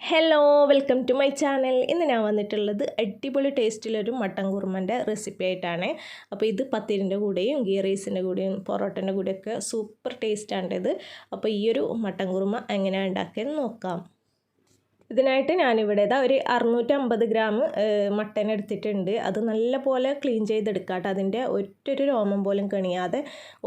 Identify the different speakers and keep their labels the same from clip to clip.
Speaker 1: Hello welcome to my channel ഇന്ന് ഞാൻ വന്നിട്ടുള്ളത് അടിപൊളി ടേസ്റ്റിലൊരു മട്ടൻ കുറുമന്റെ റെസിപ്പി ആയിട്ടാണ്. അപ്പോൾ ഇത് പത്തിരിന്റെ കൂടെയും ഗീ റൈസിന്റെ കൂടെയും പൊറോട്ടന്റെ കൂടെയൊക്കെ സൂപ്പർ ടേസ്റ്റാണ് ഇത്. അപ്പോൾ ഈ ഒരു മട്ടൻ കുറുമ എങ്ങനെയാണ് ഉണ്ടാക്കിയെന്ന് നോക്കാം. ഇതിനായിട്ട് ഞാനിവിടെ ഇതാ ഒരു അറുന്നൂറ്റമ്പത് ഗ്രാം മട്ടൻ എടുത്തിട്ടുണ്ട്. അത് നല്ല പോലെ ക്ലീൻ ചെയ്തെടുക്കുക കേട്ടോ അതിന്റെ ഒറ്റൊരു രോമം പോലും കണിയാതെ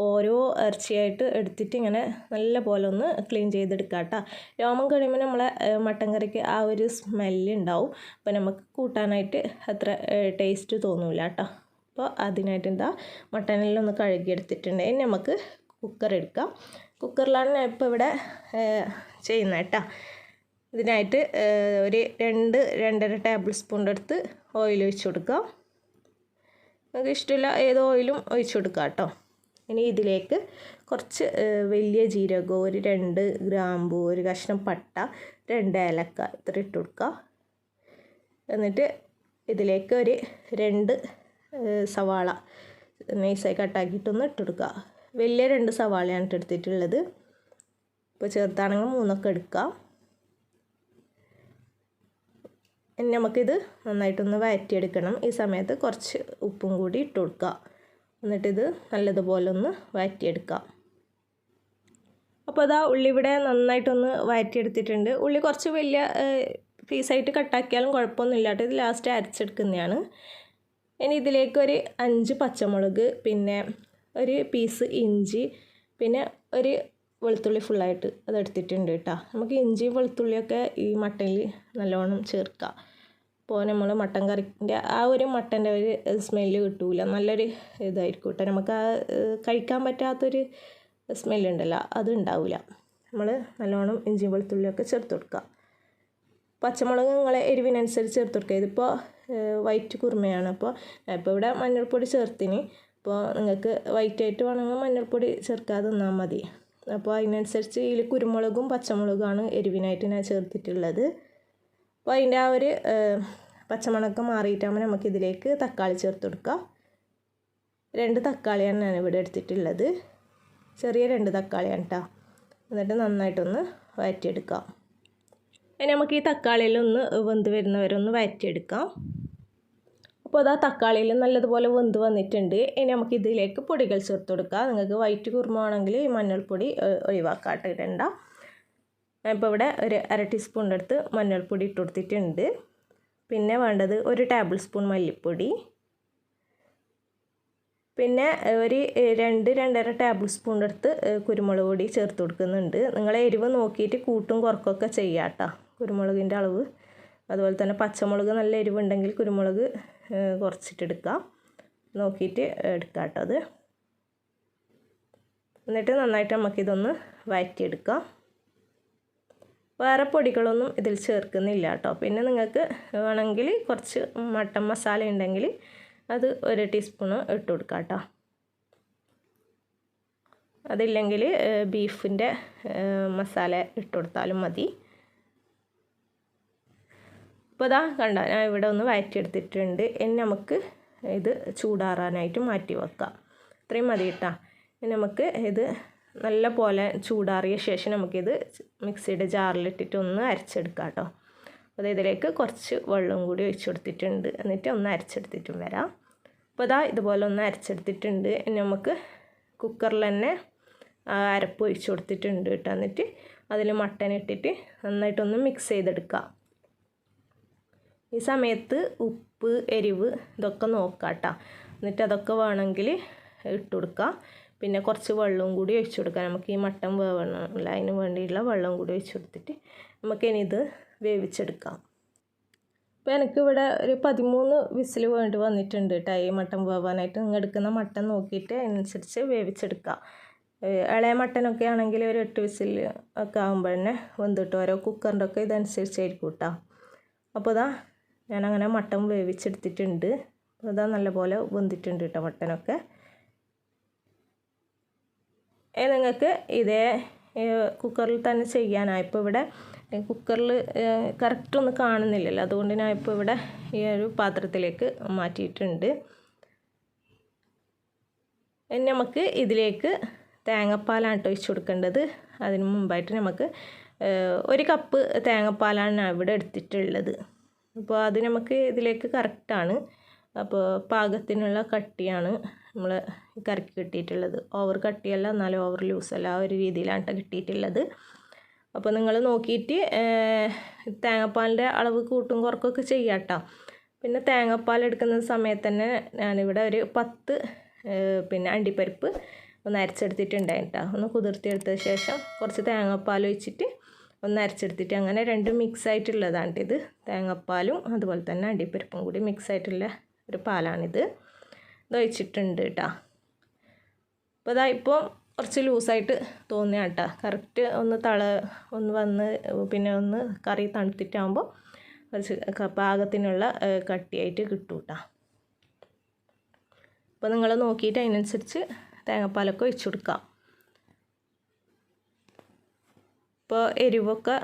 Speaker 1: ഓരോ ഇറച്ചിയായിട്ട് എടുത്തിട്ട് ഇങ്ങനെ നല്ല പോലെ ഒന്ന് ക്ലീൻ ചെയ്തെടുക്കുക കേട്ടോ രോമം കഴിയുമ്പോൾ നമ്മളെ മട്ടൻ കറിക്ക് ആ ഒരു സ്മെല്ലുണ്ടാവും അപ്പോൾ നമുക്ക് കൂട്ടാനായിട്ട് അത്ര ടേസ്റ്റ് തോന്നില്ല കേട്ടോ അപ്പോൾ അതിനായിട്ട് എന്താ മട്ടനെല്ലാം ഒന്ന് കഴുകിയെടുത്തിട്ടുണ്ട്. ഇനി നമുക്ക് കുക്കർ എടുക്കാം. കുക്കറിലാണ് ഞാൻ ഇപ്പോൾ ഇവിടെ ചെയ്യുന്നത് കേട്ടോ ഇതിനായിട്ട് ഒരു രണ്ട് രണ്ടര ടേബിൾ സ്പൂണിന്റെ അടുത്ത് ഓയിൽ ഒഴിച്ചു കൊടുക്കുക. നമുക്ക് ഇഷ്ടമില്ല ഏത് ഓയിലും ഒഴിച്ചു കൊടുക്കുക കേട്ടോ. ഇനി ഇതിലേക്ക് കുറച്ച് വലിയ ജീരകം ഒരു രണ്ട് ഗ്രാമ്പു ഒരു കഷ്ണം പട്ട രണ്ട് ഏലക്ക ഇത്ര ഇട്ട് കൊടുക്കുക. എന്നിട്ട് ഇതിലേക്ക് ഒരു രണ്ട് സവാള നൈസായി കട്ടാക്കിയിട്ടൊന്ന് ഇട്ട് കൊടുക്കുക. വലിയ രണ്ട് സവാളയാണ് എടുത്തിട്ടുള്ളത്. ഇപ്പോൾ ചെറുതാണെങ്കിൽ മൂന്നൊക്കെ എടുക്കാം ഇനി നമുക്കിത് നന്നായിട്ടൊന്ന് വഴറ്റിയെടുക്കണം ഈ സമയത്ത് കുറച്ച് ഉപ്പും കൂടി ഇട്ട് കൊടുക്കുക. എന്നിട്ടിത് നല്ലതുപോലെ ഒന്ന് വഴറ്റിയെടുക്കാം അപ്പോൾ അതാ ഉള്ളി ഇവിടെ നന്നായിട്ടൊന്ന് വഴറ്റിയെടുത്തിട്ടുണ്ട് ഉള്ളി കുറച്ച് വലിയ പീസായിട്ട് കട്ടാക്കിയാലും കുഴപ്പമൊന്നുമില്ല. കേട്ടോ ഇത് ലാസ്റ്റ് അരച്ചെടുക്കുന്നതാണ്. ഇനി ഇതിലേക്ക് ഒരു അഞ്ച് പച്ചമുളക് പിന്നെ ഒരു പീസ് ഇഞ്ചി പിന്നെ ഒരു വെളുത്തുള്ളി ഫുള്ളായിട്ട് അത് എടുത്തിട്ടുണ്ട് കേട്ടോ. നമുക്ക് ഇഞ്ചി വെളുത്തുള്ളിയൊക്കെ ഈ മട്ടനിൽ നല്ലോണം ചേർക്കാം. അപ്പോൾ നമ്മൾ മട്ടൻ കറിന്റെ ആ ഒരു മട്ടന്റെ ഒരു സ്മെല്ല് കിട്ടൂല. നല്ലൊരു ഇതായിരിക്കും കേട്ടോ. നമുക്ക് ആ കഴിക്കാൻ പറ്റാത്തൊരു സ്മെല്ലുണ്ടല്ലോ അത് ഉണ്ടാവില്ല നമ്മൾ നല്ലോണം ഇഞ്ചി വെളുത്തുള്ളിയൊക്കെ ചേർത്ത് കൊടുക്കുക. പച്ചമുളക് നിങ്ങളെ എരിവിനനുസരിച്ച് ചേർത്ത് കൊടുക്കുക. ഇതിപ്പോൾ വൈറ്റ് കുറുമയാണ്. അപ്പോൾ ഇപ്പോൾ ഇവിടെ മഞ്ഞൾപ്പൊടി ചേർത്തിന്. അപ്പോൾ നിങ്ങൾക്ക് വൈറ്റായിട്ട് വേണമെങ്കിൽ മഞ്ഞൾപ്പൊടി ചേർക്കാതെ നിന്നാൽ മതി. അപ്പോൾ അതിനനുസരിച്ച് ഇതിൽ കുരുമുളകും പച്ചമുളകുമാണ് എരിവിനായിട്ട് ഞാൻ ചേർത്തിട്ടുള്ളത്. അപ്പോൾ അതിന്റെ ആ ഒരു പച്ചമണക്കം മാറിയിട്ടാകുമ്പോൾ നമുക്കിതിലേക്ക് തക്കാളി ചേർത്ത് കൊടുക്കാം. രണ്ട് തക്കാളിയാണ് ഞാൻ ഇവിടെ എടുത്തിട്ടുള്ളത്. ചെറിയ രണ്ട് തക്കാളിയാണ് കേട്ടോ എന്നിട്ട് നന്നായിട്ടൊന്ന് വഴറ്റിയെടുക്കാം ഇനി നമുക്ക് ഈ തക്കാളിയിലൊന്ന് വെന്ത് വരുന്നവരൊന്ന് വഴറ്റിയെടുക്കാം അപ്പോൾ അതാ തക്കാളിയിൽ നല്ലതുപോലെ വെന്ത് വന്നിട്ടുണ്ട്. ഇനി നമുക്ക് ഇതിലേക്ക് പൊടികൾ ചേർത്ത് കൊടുക്കാം. നിങ്ങൾക്ക് വൈറ്റ് കുറുമ ആണെങ്കിൽ മഞ്ഞൾപ്പൊടി ഒഴിവാക്കാട്ട് ഇടണ്ട. ഇപ്പോൾ ഇവിടെ ഒരു അര ടീസ്പൂണിന്റെ അടുത്ത് മഞ്ഞൾപ്പൊടി ഇട്ട് കൊടുത്തിട്ടുണ്ട്. പിന്നെ വേണ്ടത് ഒരു ടേബിൾ സ്പൂൺ മല്ലിപ്പൊടി. പിന്നെ ഒരു രണ്ട് രണ്ടര ടേബിൾ സ്പൂണിന്റെ അടുത്ത് കുരുമുളക് പൊടി ചേർത്ത് കൊടുക്കുന്നുണ്ട്. നിങ്ങൾ എരിവ് നോക്കിയിട്ട് കൂട്ടും കുറക്കൊക്കെ ചെയ്യാം കേട്ടോ കുരുമുളകിന്റെ അളവ്. അതുപോലെ തന്നെ പച്ചമുളക് നല്ല എരിവുണ്ടെങ്കിൽ കുരുമുളക് കുറച്ചിട്ടെടുക്കാം. നോക്കിയിട്ട് എടുക്കാം കേട്ടോ അത്. എന്നിട്ട് നന്നായിട്ട് നമുക്കിതൊന്ന് വഴറ്റിയെടുക്കാം വേറെ പൊടികളൊന്നും ഇതിൽ ചേർക്കുന്നില്ല കേട്ടോ പിന്നെ നിങ്ങൾക്ക് വേണമെങ്കിൽ കുറച്ച് മട്ടൻ മസാല ഉണ്ടെങ്കിൽ അത് ഒരു ടീസ്പൂണ് ഇട്ട് കൊടുക്കാം കേട്ടോ അതില്ലെങ്കിൽ ബീഫിന്റെ മസാല ഇട്ട് കൊടുത്താലും മതി. അപ്പോൾ ഇതാ കണ്ട ഞാൻ ഇവിടെ ഒന്ന് വഴറ്റിയെടുത്തിട്ടുണ്ട് ഇനി നമുക്ക് ഇത് ചൂടാറാനായിട്ട് മാറ്റി വെക്കാം. ഇത്രയും മതി കേട്ടോ. ഇനി നമുക്ക് ഇത് നല്ല പോലെ ചൂടാറിയ ശേഷം നമുക്കിത് മിക്സിയുടെ ജാറിലിട്ടിട്ട് ഒന്ന് അരച്ചെടുക്കാം കേട്ടോ. അപ്പോൾ ഇതിലേക്ക് കുറച്ച് വെള്ളം കൂടി ഒഴിച്ചു കൊടുത്തിട്ടുണ്ട്. എന്നിട്ട് ഒന്ന് അരച്ചെടുത്തിട്ടും വരാം. അപ്പോൾ ഇതാ ഇതുപോലെ ഒന്ന് അരച്ചെടുത്തിട്ടുണ്ട്. നമുക്ക് കുക്കറിൽ തന്നെ അരപ്പ് ഒഴിച്ചു കൊടുത്തിട്ടുണ്ട് കേട്ടോ. എന്നിട്ട് അതിൽ മട്ടൻ ഇട്ടിട്ട് നന്നായിട്ടൊന്ന് മിക്സ് ചെയ്തെടുക്കാം. ഈ സമയത്ത് ഉപ്പ് എരിവ് ഇതൊക്കെ നോക്കാം കേട്ടോ എന്നിട്ട് അതൊക്കെ വേണമെങ്കിൽ ഇട്ട് കൊടുക്കുക പിന്നെ കുറച്ച് വെള്ളവും കൂടി ഒഴിച്ചു കൊടുക്കാം. നമുക്ക് ഈ മട്ടൻ വേവണമല്ല അതിന് വേണ്ടിയിട്ടുള്ള വെള്ളം കൂടി ഒഴിച്ചു കൊടുത്തിട്ട് നമുക്കിനി ഇത് വേവിച്ചെടുക്കാം. അപ്പോൾ എനിക്കിവിടെ ഒരു പതിമൂന്ന് വിസിൽ വേണ്ടി വന്നിട്ടുണ്ട് കേട്ടോ ഈ മട്ടൻ വേവാനായിട്ട്. നിങ്ങൾ എടുക്കുന്ന മട്ടൻ നോക്കിയിട്ട് അതിനനുസരിച്ച് വേവിച്ചെടുക്കുക ഇളയ മട്ടനൊക്കെ ആണെങ്കിൽ ഒരു എട്ട് വിസിൽ ഒക്കെ ആകുമ്പോൾ തന്നെ വെന്തിട്ട് ഓരോ കുക്കറിന്റെ ഒക്കെ ഇതനുസരിച്ചായിരിക്കും കേട്ടോ അപ്പോൾ ഇതാ ഞാനങ്ങനെ മട്ടൻ വേവിച്ചെടുത്തിട്ടുണ്ട്. അതാ നല്ലപോലെ വെന്തിട്ടുണ്ട് കേട്ടോ മട്ടനൊക്കെ. നിങ്ങൾക്ക് ഇതേ കുക്കറിൽ തന്നെ ചെയ്യാനാണ് ഇപ്പോൾ ഇവിടെ കുക്കറിൽ കറക്റ്റ് ഒന്നും കാണുന്നില്ലല്ലോ. അതുകൊണ്ട് ഞാൻ ഇപ്പോൾ ഇവിടെ ഈ ഒരു പാത്രത്തിലേക്ക് മാറ്റിയിട്ടുണ്ട്. ഇനി നമുക്ക് ഇതിലേക്ക് തേങ്ങാപ്പാലാണ് ഒഴിച്ചു കൊടുക്കേണ്ടത്. അതിന് മുമ്പായിട്ട് നമുക്ക് ഒരു കപ്പ് തേങ്ങാപ്പാലാണ് ഇവിടെ എടുത്തിട്ടുള്ളത്. അപ്പോൾ അത് നമുക്ക് ഇതിലേക്ക് കറക്റ്റാണ്. അപ്പോൾ പാകത്തിനുള്ള കട്ടിയാണ് നമ്മൾ കറക്കി കിട്ടിയിട്ടുള്ളത്. ഓവർ കട്ടിയല്ല എന്നാലും ഓവർ ലൂസല്ല ആ ഒരു രീതിയിലാണ് ട്ടോ കിട്ടിയിട്ടുള്ളത്. അപ്പോൾ നിങ്ങൾ നോക്കിയിട്ട് തേങ്ങാപ്പാലിന്റെ അളവ് കൂട്ടും കുറക്കൊക്കെ ചെയ്യാം കേട്ടോ പിന്നെ തേങ്ങാപ്പാൽ എടുക്കുന്ന സമയത്ത് തന്നെ ഞാനിവിടെ ഒരു പത്ത് പിന്നെ അണ്ടിപ്പരിപ്പ് ഒന്ന് അരച്ചെടുത്തിട്ടുണ്ടായിട്ടോ ഒന്ന് കുതിർത്തിയെടുത്ത ശേഷം കുറച്ച് തേങ്ങാപ്പാൽ ഒഴിച്ചിട്ട് ഒന്ന് അരച്ചെടുത്തിട്ട് അങ്ങനെ രണ്ടും മിക്സ് ആയിട്ടുള്ളതാണ് ഇത് തേങ്ങാപ്പാലും അതുപോലെ തന്നെ അണ്ടിപ്പരിപ്പും കൂടി മിക്സ് ആയിട്ടുള്ള ഒരു പാലാണിത്. ഇത് ഒഴിച്ചിട്ടുണ്ട് കേട്ടോ. അപ്പോൾ അതാ ഇപ്പോൾ കുറച്ച് ലൂസായിട്ട് തോന്നിയ കേട്ടോ. കറക്റ്റ് ഒന്ന് തള ഒന്ന് വന്ന് പിന്നെ ഒന്ന് കറി തണുത്തിട്ടാകുമ്പോൾ കുറച്ച് പാകത്തിനുള്ള കട്ടിയായിട്ട് കിട്ടും കേട്ടോ. അപ്പോൾ നിങ്ങൾ നോക്കിയിട്ട് അതിനനുസരിച്ച് തേങ്ങാപ്പാലൊക്കെ ഒഴിച്ചു കൊടുക്കാം. ഇപ്പോൾ എരിവൊക്കെ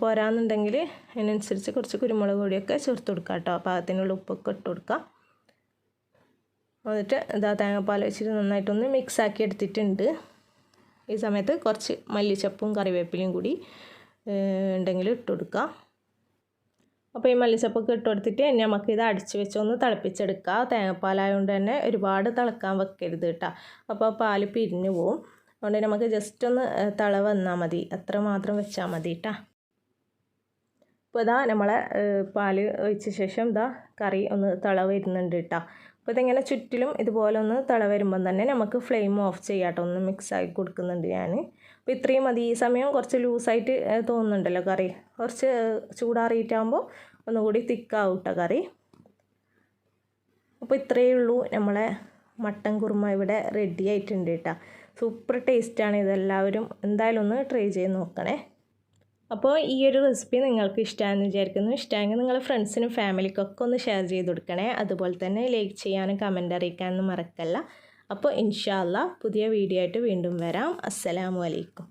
Speaker 1: പോരാന്നുണ്ടെങ്കിൽ അതിനനുസരിച്ച് കുറച്ച് കുരുമുളക് പൊടിയൊക്കെ ചേർത്ത് കൊടുക്കാം കേട്ടോ പാകത്തിനുള്ള ഉപ്പൊക്കെ ഇട്ട് കൊടുക്കാം. എന്നിട്ട് ഇതാ തേങ്ങാപ്പാൽ വെച്ചിട്ട് നന്നായിട്ടൊന്ന് മിക്സ് ആക്കി എടുത്തിട്ടുണ്ട്. ഈ സമയത്ത് കുറച്ച് മല്ലിച്ചപ്പും കറിവേപ്പിലയും കൂടി ഉണ്ടെങ്കിൽ ഇട്ട് കൊടുക്കാം. അപ്പോൾ ഈ മല്ലിച്ചപ്പൊക്കെ ഇട്ട് കൊടുത്തിട്ട് നമുക്ക് ഇത് അടിച്ച് വെച്ചൊന്ന് തിളപ്പിച്ചെടുക്കുക തേങ്ങാപ്പാലായതുകൊണ്ട് തന്നെ ഒരുപാട് തിളക്കാൻ വെക്കരുത് കേട്ടോ അപ്പോൾ പാൽ പിരിഞ്ഞു പോവും. അതുകൊണ്ട് നമുക്ക് ജസ്റ്റ് ഒന്ന് തള വന്നാൽ മതി. അത്ര മാത്രം വെച്ചാൽ മതി കേട്ടോ അപ്പോൾ ഇതാ നമ്മളെ പാൽ ഒഴിച്ച ശേഷം ഇതാ കറി ഒന്ന് തള വരുന്നുണ്ട് കേട്ടോ അപ്പോൾ ഇതെങ്ങനെ ചുറ്റിലും ഇതുപോലെ ഒന്ന് തള വരുമ്പം തന്നെ നമുക്ക് ഫ്ലെയിം ഓഫ് ചെയ്യാട്ടോ ഒന്ന് മിക്സ് ആക്കി കൊടുക്കുന്നുണ്ട് ഞാൻ അപ്പോൾ ഇത്രയും മതി. ഈ സമയം കുറച്ച് ലൂസായിട്ട് തോന്നുന്നുണ്ടല്ലോ കറി. കുറച്ച് ചൂടാറിയിട്ടാകുമ്പോൾ ഒന്നുകൂടി തിക്കാവും കേട്ടോ കറി. അപ്പോൾ ഇത്രയേ ഉള്ളൂ. നമ്മളെ മട്ടൻ കുറുമ ഇവിടെ റെഡി ആയിട്ടുണ്ട് കേട്ടോ സൂപ്പർ ടേസ്റ്റാണ് ഇതെല്ലാവരും എന്തായാലും ഒന്ന് ട്രൈ ചെയ്ത് നോക്കണേ. അപ്പോൾ ഈ ഒരു റെസിപ്പി നിങ്ങൾക്ക് ഇഷ്ടമാണെന്ന് വിചാരിക്കുന്നു. ഇഷ്ടമായെങ്കിൽ നിങ്ങൾ ഫ്രണ്ട്സിനും ഫാമിലിക്കൊക്കെ ഒന്ന് ഷെയർ ചെയ്ത് കൊടുക്കണേ. അതുപോലെ തന്നെ ലൈക്ക് ചെയ്യാനും കമന്റ് അറിയിക്കാനൊന്നും മറക്കല്ല. അപ്പോൾ ഇൻഷാല്ല പുതിയ വീഡിയോ ആയിട്ട് വീണ്ടും വരാം. അസ്സലാമു അലൈക്കും.